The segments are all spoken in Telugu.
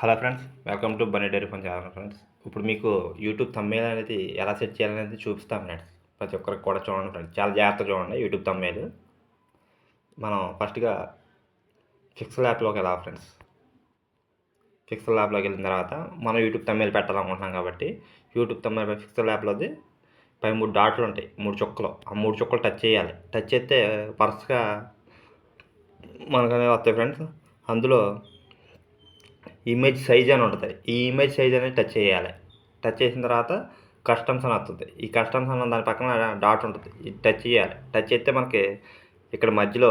Hello friends welcome to Bunny diary phone channel friends. ఇప్పుడు మీకు యూట్యూబ్ తమ్మేల్ అనేది ఎలా సెట్ చేయాలనేది చూపిస్తాం ఫ్రెండ్స్. ప్రతి ఒక్కరికి కూడా చూడండి ఫ్రెండ్స్. చాలా జాగ్రత్తగా చూడండి యూట్యూబ్ తమ్మేల్ మనం ఫస్ట్గా ఫిక్సల్ యాప్లోకి వెళ్ళాలి ఫ్రెండ్స్. ఫిక్సల్ యాప్లోకి వెళ్ళిన తర్వాత మనం యూట్యూబ్ తమ్మేల్ పెట్టాలనుకుంటున్నాం కాబట్టి యూట్యూబ్ తమ్మేల్ ఫిక్సల్ యాప్లోది పై మూడు డాట్లు ఉంటాయి మూడు చుక్కలు. ఆ మూడు చుక్కలు టచ్ చేయాలి. టచ్ చేస్తే వరుసగా మనకనే వస్తాయి ఫ్రెండ్స్. అందులో ఇమేజ్ సైజ్ అని ఉంటుంది. ఈ ఇమేజ్ సైజ్ అనేది టచ్ చేయాలి. టచ్ చేసిన తర్వాత కస్టమ్స్ అని వస్తుంది. ఈ కస్టమ్స్ అన్న దాని పక్కన డాట్ ఉంటుంది. ఇది టచ్ చేయాలి. టచ్ చేస్తే మనకి ఇక్కడ మధ్యలో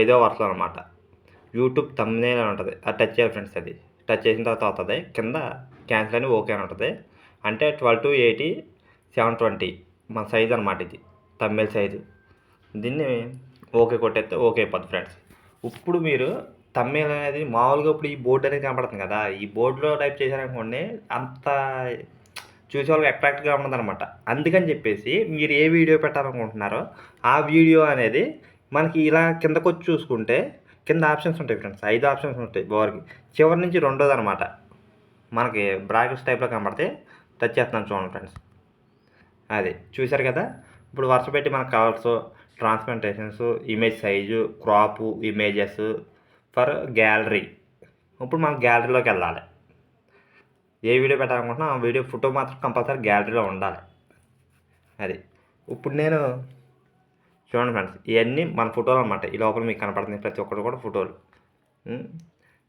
ఐదో వరుసలో అనమాట యూట్యూబ్ తమ్నేల్ అని ఉంటుంది. అది టచ్ చేయాలి ఫ్రెండ్స్ అది. టచ్ చేసిన తర్వాత అవుతుంది. కింద క్యాన్సిల్ అని ఓకే అని ఉంటుంది. అంటే twelve to eighty seven twenty మన సైజ్ అనమాట ఇది. తమ్మిల్ సైజు దీన్ని ఓకే కొట్టేస్తే ఓకే అయిపోద్ది ఫ్రెండ్స్ ఇప్పుడు మీరు తమ్మేల్ అనేది మామూలుగా ఇప్పుడు ఈ బోర్డు అనేది కనపడుతుంది కదా ఈ బోర్డులో టైప్ చేశారనుకోండి అంత చూసే వాళ్ళకి అట్రాక్ట్గా ఉండదన్నమాట. అందుకని చెప్పేసి మీరు ఏ వీడియో పెట్టాలనుకుంటున్నారో ఆ వీడియో అనేది మనకి ఇలా కిందకు వచ్చి చూసుకుంటే కింద ఆప్షన్స్ ఉంటాయి ఫ్రెండ్స్ ఐదు ఆప్షన్స్ ఉంటాయి బోర్కి చివరి నుంచి రెండోది అనమాట మనకి బ్రాకెట్స్ టైప్లో కనబడితే టచ్ చేస్తున్నాను చూడండి ఫ్రెండ్స్ అది చూశారు కదా ఇప్పుడు వరుస పెట్టి మన colours transplantations image size crop images for gallery ఇప్పుడు మనం గ్యాలరీలోకి వెళ్ళాలి. ఏ వీడియో పెట్టాలనుకుంటున్నా ఆ వీడియో ఫోటో మాత్రం కంపల్సరీ గ్యాలరీలో ఉండాలి. అది. ఇప్పుడు నేను చూడండి ఫ్రెండ్స్ ఇవన్నీ మన ఫోటోలు అనమాట ఈ లోపల మీకు కనపడుతుంది ప్రతి ఒక్కరు కూడా ఫోటోలు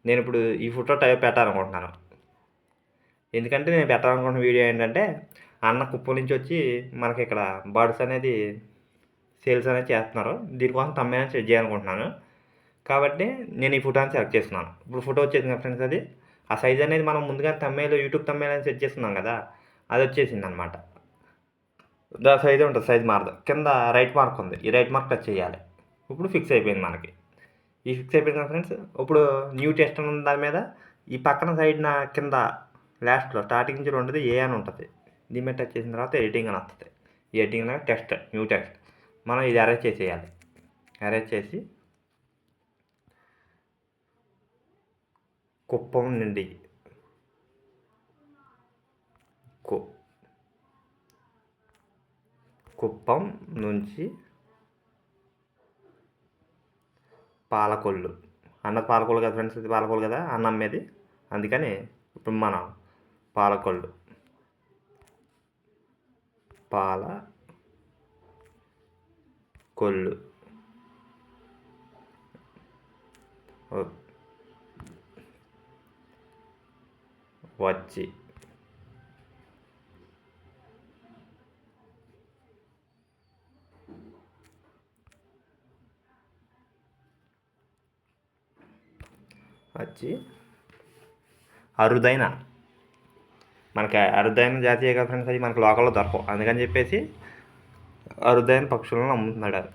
నేను ఇప్పుడు ఈ ఫోటో టైప్ పెట్టాలనుకుంటున్నాను. ఎందుకంటే నేను పెట్టాలనుకుంటున్న వీడియో ఏంటంటే అన్న కుప్ప నుంచి వచ్చి మనకి ఇక్కడ బర్డ్స్ అనేది సేల్స్ అనేది చేస్తున్నారు. దీనికోసం తమ్మేనా సెట్ చేయాలనుకుంటున్నాను. కాబట్టి నేను ఈ ఫోటోని సెలెక్ట్ చేస్తున్నాను ఇప్పుడు ఫోటో వచ్చేసింది కదా ఫ్రెండ్స్ అది. ఆ సైజ్ అనేది మనం ముందుగా తమ్మేలో యూట్యూబ్ తమ్మేలో సెట్ చేస్తున్నాం కదా అది వచ్చేసింది అనమాట దా సైజ్ ఉంటుంది సైజ్ మారదు. కింద రైట్ మార్క్ ఉంది. ఈ రైట్ మార్క్ టచ్ చేయాలి. ఇప్పుడు ఫిక్స్ అయిపోయింది మనకి. ఈ ఫిక్స్ అయిపోయింది కదా ఫ్రెండ్స్ ఇప్పుడు న్యూ టెస్ట్ ఉన్న దాని మీద. ఈ పక్కన సైడ్ నా కింద లాస్ట్లో స్టార్టింగ్ నుంచి ఉండదు ఏ అని ఉంటుంది. దీని మీద టచ్ చేసిన తర్వాత ఎడిటింగ్ అని వస్తుంది. ఈ ఎడిటింగ్ టెస్ట్ న్యూ టెస్ట్. మనం ఇది అరేంజ్ చేసేయాలి. అరేంజ్ చేసి కుప్పం నుండి. కు కుప్పం నుంచి పాలకొల్లు. అన్న పాలకొల్లు కదా ఫ్రెండ్స్ ఇది పాలకొల్లు కదా? అన్న అమ్మేది అందుకని ఇప్పుడు మనం పాలకొల్లు. పాల కొల్లు వచ్చి వచ్చి అరుదైన మనకి అరుదైన జాతీయ ఫ్రెండ్స్ అది మనకి లోకల్లో దొరకవు. అందుకని చెప్పేసి అరుదైన పక్షులను అమ్ముతున్నాడు అది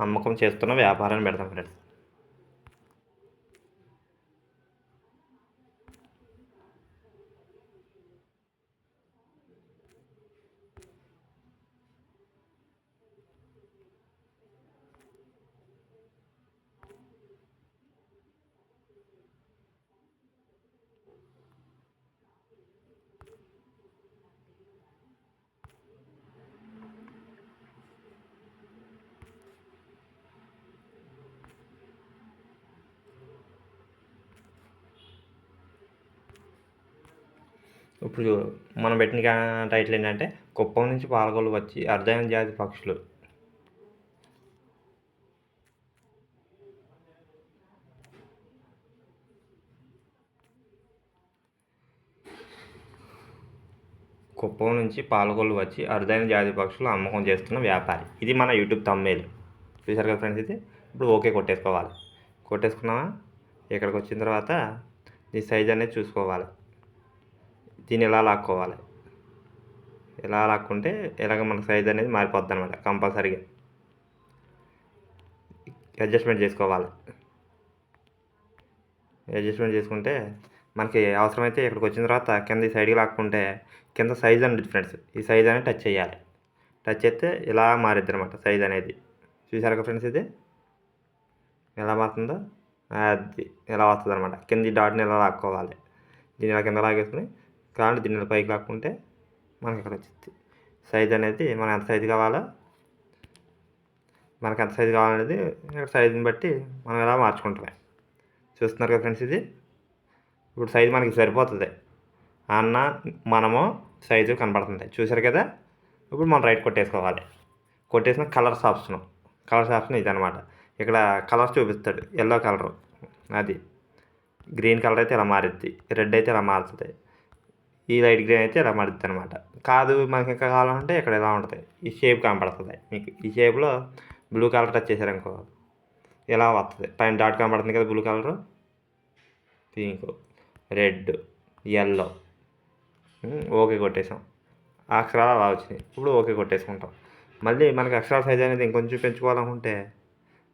అమ్మకం చేస్తున్న వ్యాపారాన్ని పెడతాం ఫ్రెండ్స్. ఇప్పుడు మనం పెట్టిన టైటిల్ ఏంటంటే కుప్పం నుంచి పాలకొల్లు వచ్చి అర్ధైన జాతి పక్షులు. కుప్పం నుంచి పాలకొల్లు వచ్చి అరుదైన జాతి పక్షులు అమ్మకం చేస్తున్న వ్యాపారి. ఇది మన యూట్యూబ్ తమ్మేలు. చూసారు కదా ఫ్రెండ్స్ ఇది? ఇప్పుడు ఓకే కొట్టేసుకోవాలి. కొట్టేసుకున్నామా ఇక్కడికి వచ్చిన తర్వాత నీ సైజ్ అనేది చూసుకోవాలి. దీన్ని ఎలా లాక్కోవాలి? ఎలా లాక్కుంటే ఇలాగ మన సైజ్ అనేది మారిపోద్ది అనమాట కంపల్సరీగా అడ్జస్ట్మెంట్ చేసుకోవాలి. అడ్జస్ట్మెంట్ చేసుకుంటే మనకి అవసరమైతే ఇక్కడికి వచ్చిన తర్వాత కింద ఈ సైడ్కి లాక్కుంటే కింద సైజ్ అండ్ డిఫరెన్స్ ఈ సైజ్ అనేది టచ్ చేయాలి. టచ్ చేస్తే ఇలా మారిద్ది అనమాట సైజ్ అనేది చూసారు ఫ్రెండ్స్ ఇది? ఎలా మారుతుందో? అది ఎలా వస్తుంది అనమాట కింద ఈ డాట్ని ఇలా లాక్కోవాలి? దీన్ని ఇలా కింద లాగేసుకుని కావాలంటే దీన్ని పైకి లాక్కుంటే మనకి ఇక్కడ వచ్చింది సైజ్ అనేది మనం ఎంత సైజు కావాలో మనకి ఎంత సైజు కావాలనేది ఇక్కడ సైజుని బట్టి మనం ఎలా మార్చుకుంటామే. చూస్తున్నారు కదా ఫ్రెండ్స్ ఇది? ఇప్పుడు సైజు మనకి సరిపోతుంది. అన్న మనము సైజు కనబడుతుంది. చూసారు కదా? ఇప్పుడు మనం రైట్ కొట్టేసుకోవాలి. కొట్టేసిన కలర్స్ ఆప్షన్ కలర్స్ ఆప్షన్ ఇది అనమాట ఇక్కడ కలర్స్ చూపిస్తాడు ఎల్లో కలర్ అది. గ్రీన్ కలర్ అయితే ఇలా మారుద్ది రెడ్ అయితే ఇలా మారుతుంది. ఈ లైట్ గ్రీన్ అయితే ఇలా మారుద్ది అనమాట కాదు మనకి ఇంకా కావాలంటే ఇక్కడ ఇలా ఉంటుంది? ఈ షేప్ కనపడుతుంది. మీకు ఈ షేప్లో బ్లూ కలర్ టచ్ చేశారనుకో ఇలా వస్తుంది పైన డాట్ కనపడుతుంది కదా blue colour? Pink red yellow. Okay కొట్టేసాం. ఆ అక్షరాలు అలా వచ్చినాయి. ఇప్పుడు ఓకే కొట్టేసుకుంటాం. మళ్ళీ మనకి అక్షరాల సైజ్ అనేది ఇంకొంచెం పెంచుకోవాలనుకుంటే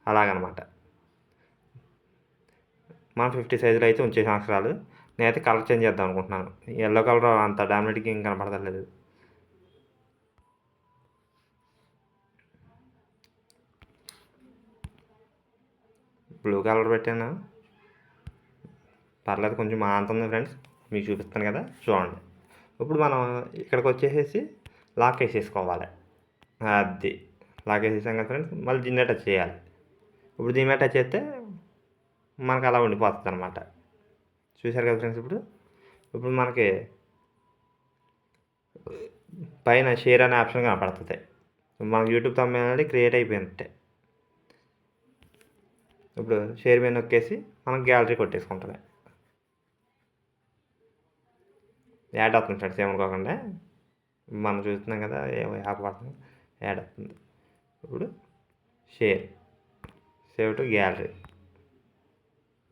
అలాగనమాట. మనం ఫిఫ్టీ సైజులో అయితే ఉంచేసాం అక్షరాలు. నేనైతే కలర్ చేంజ్ చేద్దాం అనుకుంటున్నాను. ఎల్లో కలర్ అంత డామినేట్కి ఏం కనపడతలేదు. బ్లూ కలర్ పెట్టాను? పర్లేదు కొంచెం మాంతుంది ఫ్రెండ్స్ మీకు చూపిస్తాను కదా చూడండి. ఇప్పుడు మనం ఇక్కడికి వచ్చేసేసి లాక్ వేసేసుకోవాలి. అది. లాక్ వేసేసాం కదా ఫ్రెండ్స్ మళ్ళీ దీన్ని టచ్ చేయాలి. ఇప్పుడు దీని మీద టచ్ చేస్తే మనకు అలా ఉండిపోతుంది అనమాట చూశారు కదా ఫ్రెండ్స్ ఇప్పుడు? ఇప్పుడు మనకి పైన షేర్ అనే ఆప్షన్ కనపడుతుంది. మనకి యూట్యూబ్ తమ్మే అనేది క్రియేట్ అయిపోయినట్టే ఇప్పుడు షేర్ మీద నొక్కేసి మనం గ్యాలరీ కొట్టేసుకుంటుంది. యాడ్ అవుతుంది ఫ్రెండ్స్ ఏమనుకోకుండా మనం చూస్తున్నాం కదా ఏమో యాప్ పడుతుంది. యాడ్ అవుతుంది. ఇప్పుడు share save to gallery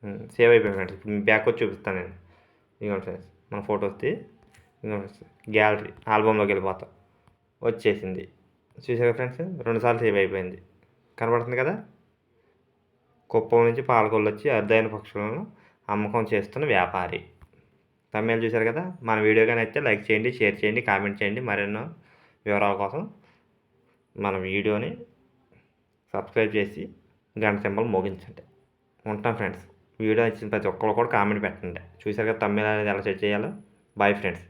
save అయిపోయింది ఫ్రెండ్స్. ఇప్పుడు మీ బ్యాక్ వచ్చి చూపిస్తాను నేను. ఇదిగోండి ఫ్రెండ్స్ మన ఫోటో వస్తే ఇదిగోండి గ్యాలరీ ఆల్బమ్లోకి వెళ్ళిపోతాం. వచ్చేసింది. చూసారా ఫ్రెండ్స్ రెండుసార్లు సేవ్ అయిపోయింది. కనబడుతుంది కదా? కుప్పం నుంచి పాలకొల్లు వచ్చి అరుదైన పక్షులను అమ్మకం చేస్తున్న వ్యాపారి. తమిళ చూశారు కదా? మన వీడియో కానీ అయితే లైక్ చేయండి షేర్ చేయండి కామెంట్ చేయండి. మరెన్నో వివరాల కోసం మన వీడియోని సబ్స్క్రైబ్ చేసి గంట సింబల్ మోగించండి. ఉంటాం ఫ్రెండ్స్. వీడియో ఇచ్చిన ప్రతి ఒక్కరు కూడా కామెంట్ పెట్టండి. చూసారు కదా తమిళ అనేది ఎలా సెట్ చేయాలో? Bye friends